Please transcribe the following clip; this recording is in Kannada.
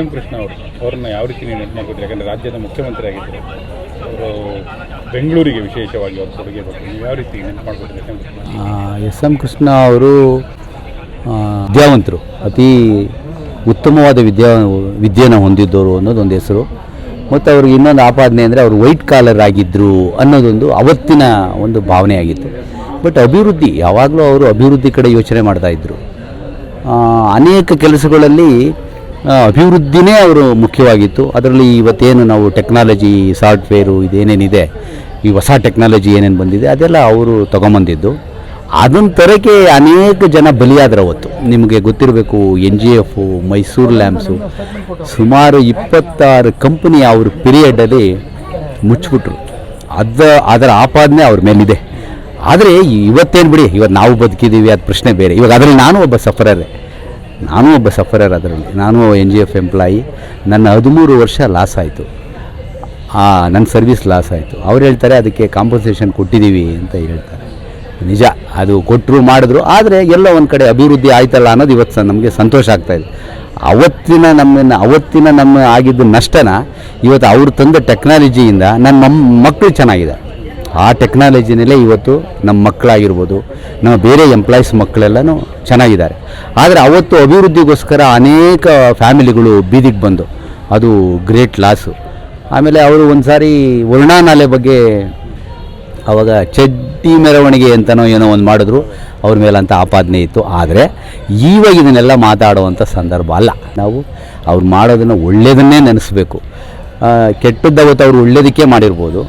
ಎಂ ಕೃಷ್ಣ ಅವರು, ಅವ್ರನ್ನ ಯಾವ ರೀತಿ ನೀವು ನೆನಪು ಮಾಡ್ಕೊತೀರಿ? ಯಾಕಂದರೆ ರಾಜ್ಯದ ಮುಖ್ಯಮಂತ್ರಿ ಆಗಿದ್ದರು ಅವರು ಬೆಂಗಳೂರಿಗೆ ವಿಶೇಷವಾಗಿ ಅವ್ರ ಕೊಡುಗೆ ಬಗ್ಗೆ ನೀವು ಯಾವ ರೀತಿ ನೆನಪು ಮಾಡ್ಕೊತೀರಿ S M Krishna S M ಅವರು ವಿದ್ಯಾವಂತರು, ಅತಿ ಉತ್ತಮವಾದ ವಿದ್ಯಾ ವಿದ್ಯೆಯನ್ನು ಹೊಂದಿದ್ದವರು ಅನ್ನೋದೊಂದು ಹೆಸರು. ಮತ್ತು ಅವ್ರಿಗೆ ಇನ್ನೊಂದು ಆಪಾದನೆ ಅಂದರೆ ಅವರು ವೈಟ್ ಕಾಲರ್ ಆಗಿದ್ದರು ಅನ್ನೋದೊಂದು ಅವತ್ತಿನ ಒಂದು ಭಾವನೆ ಆಗಿತ್ತು. ಬಟ್ ಅಭಿವೃದ್ಧಿ, ಯಾವಾಗಲೂ ಅವರು ಅಭಿವೃದ್ಧಿ ಕಡೆ ಯೋಚನೆ ಮಾಡ್ತಾಯಿದ್ರು ಅನೇಕ ಕೆಲಸಗಳಲ್ಲಿ ಅಭಿವೃದ್ಧಿನೇ ಅವರು ಮುಖ್ಯವಾಗಿತ್ತು. ಅದರಲ್ಲಿ ಇವತ್ತೇನು ನಾವು ಟೆಕ್ನಾಲಜಿ ಸಾಫ್ಟ್ವೇರು ಇದೇನೇನಿದೆ, ಈ ಹೊಸ ಟೆಕ್ನಾಲಜಿ ಏನೇನು ಬಂದಿದೆ, ಅದೆಲ್ಲ ಅವರು ತೊಗೊಂಬಂದಿದ್ದು. ಅದನ್ನ ತರಕ್ಕೆ ಅನೇಕ ಜನ ಬಲಿಯಾದ್ರೆ ಅವತ್ತು. ನಿಮಗೆ ಗೊತ್ತಿರಬೇಕು, N G F, Mysore lamps ಸುಮಾರು ಇಪ್ಪತ್ತಾರು ಕಂಪ್ನಿ ಅವ್ರ ಪಿರಿಯಡಲ್ಲಿ ಮುಚ್ಚಿಬಿಟ್ರು. ಅದ, ಅದರ ಆಪಾದನೆ ಅವ್ರ ಮೇಲಿದೆ. ಆದರೆ ಇವತ್ತೇನು ಬಿಡಿ ಇವತ್ತು ನಾವು ಬದುಕಿದ್ದೀವಿ ಅದು ಪ್ರಶ್ನೆ ಬೇರೆ. ಇವಾಗ ಅದರಲ್ಲಿ ನಾನು ಒಬ್ಬ ಸಫರರೇ ನಾನು ಒಬ್ಬ ಸಫರರ್ ಅದರಲ್ಲಿ. ನಾನು ಎನ್ ಜಿ ಎಫ್ ಎಂಪ್ಲಾಯಿ ನನ್ನ ಹದಿಮೂರು ವರ್ಷ ಲಾಸ್ ಆಯಿತು. ನನ್ನ ಸರ್ವಿಸ್ ಲಾಸ್ ಆಯಿತು. ಅವ್ರು ಹೇಳ್ತಾರೆ, ಅದಕ್ಕೆ ಕಾಂಪನ್ಸೇಷನ್ ಕೊಟ್ಟಿದ್ದೀವಿ ಅಂತ ಹೇಳ್ತಾರೆ. ನಿಜ, ಅದು ಕೊಟ್ಟರು ಮಾಡಿದ್ರು. ಆದರೆ ಎಲ್ಲ ಒಂದು ಕಡೆ ಅಭಿವೃದ್ಧಿ ಆಯ್ತಲ್ಲ ಅನ್ನೋದು ಇವತ್ತು ನಮಗೆ ಸಂತೋಷ ಆಗ್ತಾಯಿದೆ ಅವತ್ತಿನ ನಮ್ಮನ್ನು ಅವತ್ತಿನ ನಮ್ಮ ಆಗಿದ್ದ ನಷ್ಟನ ಇವತ್ತು ಅವ್ರು ತಂದ ಟೆಕ್ನಾಲಜಿಯಿಂದ ನನ್ನ ಮಮ್ ಮಕ್ಕಳು ಚೆನ್ನಾಗಿದೆ ಆ ಟೆಕ್ನಾಲಜಿನಲ್ಲೇ ಇವತ್ತು ನಮ್ಮ ಮಕ್ಕಳಾಗಿರ್ಬೋದು, ನಮ್ಮ ಬೇರೆ ಎಂಪ್ಲಾಯೀಸ್ ಮಕ್ಕಳೆಲ್ಲನೂ ಚೆನ್ನಾಗಿದ್ದಾರೆ. ಆದರೆ ಅವತ್ತು ಅಭಿವೃದ್ಧಿಗೋಸ್ಕರ ಅನೇಕ ಫ್ಯಾಮಿಲಿಗಳು ಬೀದಿಗೆ ಬಂದು, ಅದು ಗ್ರೇಟ್ ಲಾಸು ಆಮೇಲೆ ಅವರು ಒಂದು ಸಾರಿ ವರ್ಣಾನಾಲೆ ಬಗ್ಗೆ ಅವಾಗ ಚಡ್ಡಿ ಮೆರವಣಿಗೆ ಅಂತನೋ ಏನೋ ಒಂದು ಮಾಡಿದ್ರು, ಅವ್ರ ಮೇಲಂತ ಆಪಾದನೆ ಇತ್ತು. ಆದರೆ ಈವಾಗ ಇದನ್ನೆಲ್ಲ ಮಾತಾಡುವಂಥ ಸಂದರ್ಭ ಅಲ್ಲ. ನಾವು ಅವ್ರು ಮಾಡೋದನ್ನು ಒಳ್ಳೆಯದನ್ನೇ ನೆನೆಸ್ಬೇಕು. ಕೆಟ್ಟದ್ದು ಅವರು ಅವ್ರು ಒಳ್ಳೇದಕ್ಕೆ ಮಾಡಿರ್ಬೋದು.